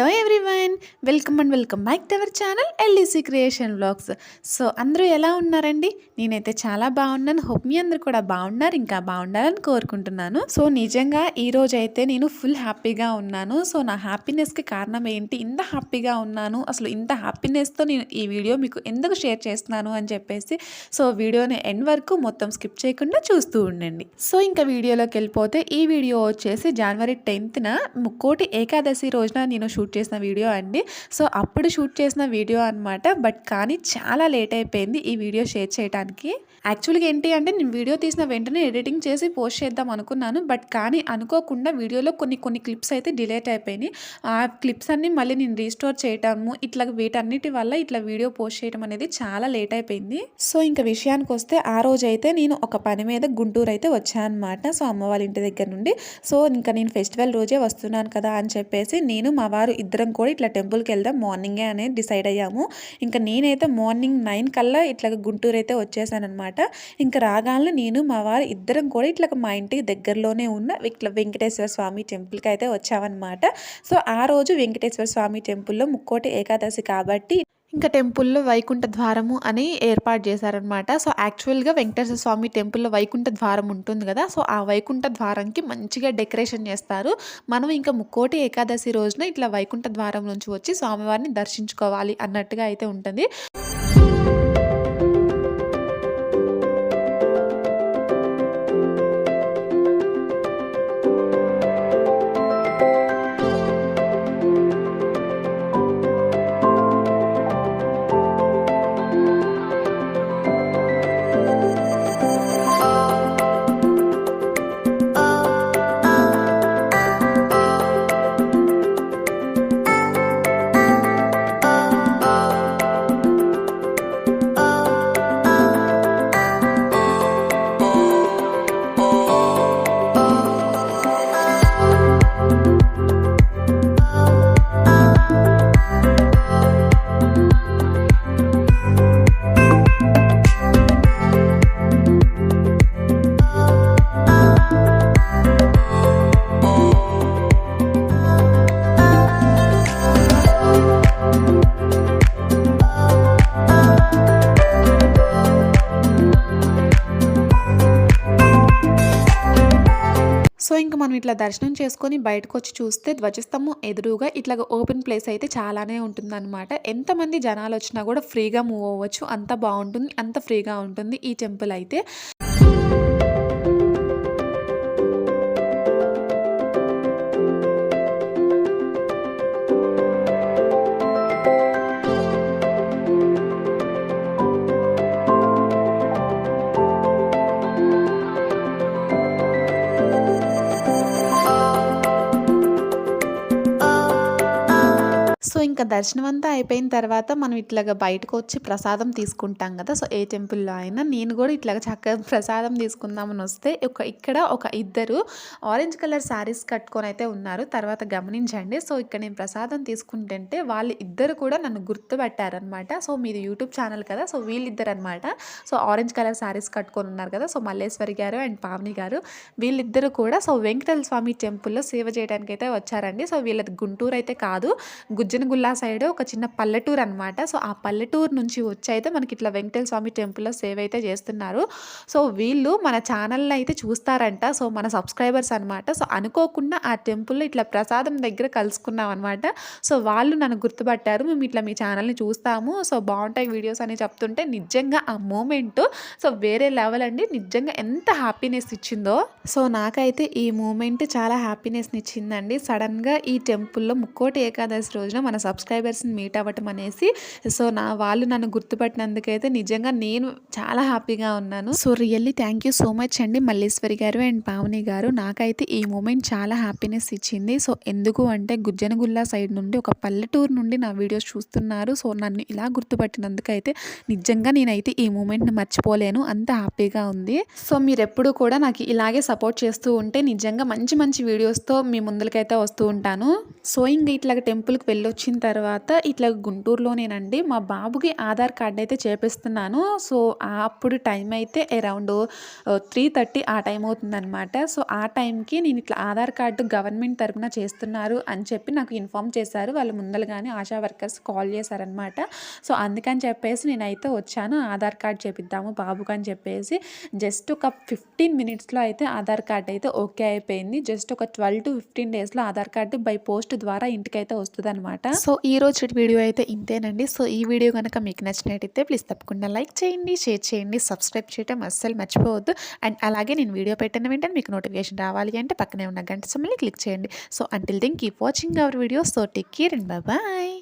Hello welcome and welcome back to our channel LEC creation blogs. So అందరూ ఎలా ఉన్నారండి? నేనైతే చాలా బాగున్నాను. హోప్ మీ అందరు కూడా బాగున్నారు ఇంకా బాగుండాలని కోరుకుంటున్నాను. సో నిజంగా ఈ రోజు అయితే నేను ఫుల్ హ్యాపీగా ఉన్నాను. సో నా హ్యాపీనెస్కి కారణం ఏంటి? ఇంత హ్యాపీగా ఉన్నాను. అసలు ఇంత హ్యాపీనెస్తో నేను ఈ వీడియో మీకు ఎందుకు షేర్ చేస్తున్నాను అని చెప్పేసి సో వీడియోని ఎండ్ వరకు మొత్తం స్కిప్ చేయకుండా చూస్తూ ఉండండి. సో ఇంకా వీడియోలోకి వెళ్ళిపోతే ఈ వీడియో వచ్చేసి జనవరి టెన్త్న ముక్కోటి ఏకాదశి రోజున నేను షూట్ చేసిన వీడియో అండి. సో అప్పుడు షూట్ చేసిన వీడియో అనమాట బట్ కానీ చాలా లేట్ అయిపోయింది ఈ వీడియో షేర్ చేయడానికి యాక్చువల్గా ఏంటి అంటే నేను వీడియో తీసిన వెంటనే ఎడిటింగ్ చేసి పోస్ట్ చేద్దాం అనుకున్నాను. బట్ కానీ అనుకోకుండా వీడియోలో కొన్ని కొన్ని క్లిప్స్ అయితే డిలేట్ అయిపోయినాయి. ఆ క్లిప్స్ అన్ని మళ్ళీ నేను రీస్టోర్ చేయటము ఇట్లా వీటన్నిటి వల్ల ఇట్లా వీడియో పోస్ట్ చేయడం అనేది చాలా లేట్ అయిపోయింది. సో ఇంకా విషయానికి వస్తే ఆ రోజు అయితే నేను ఒక పని మీద గుంటూరు అయితే వచ్చానమాట సో అమ్మ వాళ్ళ ఇంటి దగ్గర నుండి. సో ఇంకా నేను ఫెస్టివల్ రోజే వస్తున్నాను కదా అని చెప్పేసి నేను మా వారు ఇద్దరం కూడా ఇట్లా టెంపుల్కి వెళ్దాం మార్నింగే అనేది డిసైడ్ అయ్యాము. ఇంకా నేనైతే మార్నింగ్ నైన్ కల్లా ఇట్లా గుంటూరు అయితే వచ్చేసానమాట ఇంకా రాగానే నేను మా వారు ఇద్దరం కూడా ఇట్లా మా ఇంటికి దగ్గరలోనే ఉన్న ఇట్లా వెంకటేశ్వర స్వామి టెంపుల్కి అయితే వచ్చామన్నమాట. సో ఆ రోజు వెంకటేశ్వర స్వామి టెంపుల్లో ముక్కోటి ఏకాదశి కాబట్టి ఇంకా టెంపుల్లో వైకుంఠ ద్వారము అని ఏర్పాటు చేశారనమాట సో యాక్చువల్గా వెంకటేశ్వర స్వామి టెంపుల్లో వైకుంఠ ద్వారం ఉంటుంది కదా. సో ఆ వైకుంఠ ద్వారంకి మంచిగా డెకరేషన్ చేస్తారు. మనం ఇంకా ముక్కోటి ఏకాదశి రోజున ఇట్లా వైకుంఠ ద్వారం నుంచి వచ్చి స్వామివారిని దర్శించుకోవాలి అన్నట్టుగా అయితే ఉంటుంది. మనం ఇట్లా దర్శనం చేసుకొని బయటకు వచ్చి చూస్తే ధ్వజస్తంభం ఎదురుగా ఇట్లా ఓపెన్ ప్లేస్ అయితే చాలానే ఉంటుందన్నమాట. ఎంతమంది జనాలు వచ్చినా కూడా ఫ్రీగా మూవ్ అవ్వచ్చు. అంత బాగుంటుంది. అంత ఫ్రీగా ఉంటుంది ఈ టెంపుల్ అయితే. సో ఇంకా దర్శనం అంతా అయిపోయిన తర్వాత మనం ఇట్లాగా బయటకు వచ్చి ప్రసాదం తీసుకుంటాం కదా. సో ఏ టెంపుల్లో అయినా నేను కూడా ఇట్లాగా చక్కగా ప్రసాదం తీసుకుందామని వస్తే ఒక ఇక్కడ ఒక ఇద్దరు ఆరెంజ్ కలర్ శారీస్ కట్టుకొని అయితే ఉన్నారు. తర్వాత గమనించండి. సో ఇక్కడ నేను ప్రసాదం తీసుకుంటుంటే వాళ్ళు ఇద్దరు కూడా నన్ను గుర్తుపెట్టారనమాట సో మీది యూట్యూబ్ ఛానల్ కదా. సో వీళ్ళిద్దరు అనమాట సో ఆరెంజ్ కలర్ శారీస్ కట్టుకొని ఉన్నారు కదా. సో మల్లేశ్వరి గారు అండ్ పావని గారు వీళ్ళిద్దరు కూడా సో వెంకటేశ్వర స్వామి టెంపుల్లో సేవ చేయడానికి అయితే వచ్చారండి. సో వీళ్ళది గుంటూరు అయితే కాదు. గుజ్జనగుల్లా సైడ్ ఒక చిన్న పల్లెటూరు అనమాట సో ఆ పల్లెటూరు నుంచి వచ్చి అయితే మనకి ఇట్లా వెంకటేశ్వర స్వామి టెంపుల్లో సేవ్ అయితే చేస్తున్నారు. సో వీళ్ళు మన ఛానల్ని అయితే చూస్తారంట. సో మన సబ్స్క్రైబర్స్ అనమాట సో అనుకోకుండా ఆ టెంపుల్లో ఇట్లా ప్రసాదం దగ్గర కలుసుకున్నాం అనమాట సో వాళ్ళు నన్ను గుర్తుపట్టారు. మేము ఇట్లా మీ ఛానల్ని చూస్తాము. సో బాగుంటాయి వీడియోస్ అని చెప్తుంటే నిజంగా ఆ మూమెంట్ సో వేరే లెవెల్ అండి. నిజంగా ఎంత హ్యాపీనెస్ ఇచ్చిందో. సో నాకైతే ఈ మూమెంట్ చాలా హ్యాపీనెస్ని ఇచ్చిందండి. సడన్గా ఈ టెంపుల్లో ముక్కోటి ఏకాదశి రోజున మన సబ్స్క్రైబర్స్ని మీట్ అవ్వటం అనేసి. సో నా వాళ్ళు నన్ను గుర్తుపట్టినందుకైతే నిజంగా నేను చాలా హ్యాపీగా ఉన్నాను. So really thank you so much అండి మల్లేశ్వరి గారు అండ్ పావని గారు. నాకైతే ఈ మూమెంట్ చాలా హ్యాపీనెస్ ఇచ్చింది. సో ఎందుకు అంటే గుజ్జనగుల్లా సైడ్ నుండి ఒక పల్లెటూరు నుండి నా వీడియోస్ చూస్తున్నారు. సో నన్ను ఇలా గుర్తుపట్టినందుకైతే నిజంగా నేనైతే ఈ మూమెంట్ని మర్చిపోలేను. అంత హ్యాపీగా ఉంది. సో మీరు ఎప్పుడు కూడా నాకు ఇలాగే సపోర్ట్ చేస్తూ ఉంటే నిజంగా మంచి మంచి వీడియోస్తో మీ ముందులకైతే వస్తూ ఉంటాను. సో ఇంక ఇట్లా టెంపుల్కి వెళ్ళొచ్చిన తర్వాత ఇట్లా గుంటూరులోనేనండి మా బాబుకి ఆధార్ కార్డ్ అయితే చేపిస్తున్నాను. సో అప్పుడు టైం అయితే అరౌండ్ త్రీ థర్టీ ఆ టైం అవుతుందనమాట సో ఆ టైంకి నేను ఇట్లా ఆధార్ కార్డు గవర్నమెంట్ తరఫున చేస్తున్నారు అని చెప్పి నాకు ఇన్ఫామ్ చేశారు. వాళ్ళు ముందలుగానే ఆశా వర్కర్స్ కాల్ చేశారనమాట సో అందుకని చెప్పేసి నేనైతే వచ్చాను. ఆధార్ కార్డ్ చేపిద్దాము బాబుకి అని చెప్పేసి జస్ట్ ఒక ఫిఫ్టీన్ మినిట్స్లో అయితే ఆధార్ కార్డ్ అయితే ఓకే అయిపోయింది. జస్ట్ ఒక ట్వెల్వ్ టు ఫిఫ్టీన్ డేస్లో ఆధార్ కార్డు బై పోస్ట్ ద్వారా ఇంటికైతే వస్తుంది అనమాట సో ఈ రోజు వీడియో అయితే ఇంతేనండి. సో ఈ వీడియో కనుక మీకు నచ్చినట్టయితే ప్లీజ్ తప్పకుండా లైక్ చేయండి షేర్ చేయండి సబ్స్క్రైబ్ చేయడం అస్సలు మర్చిపోవద్దు. అండ్ అలాగే నేను వీడియో పెట్టిన వెంటనే మీకు నోటిఫికేషన్ రావాలి అంటే పక్కనే ఉన్న గంట సమ్మల్ని క్లిక్ చేయండి. So until then keep watching our video so take care and bye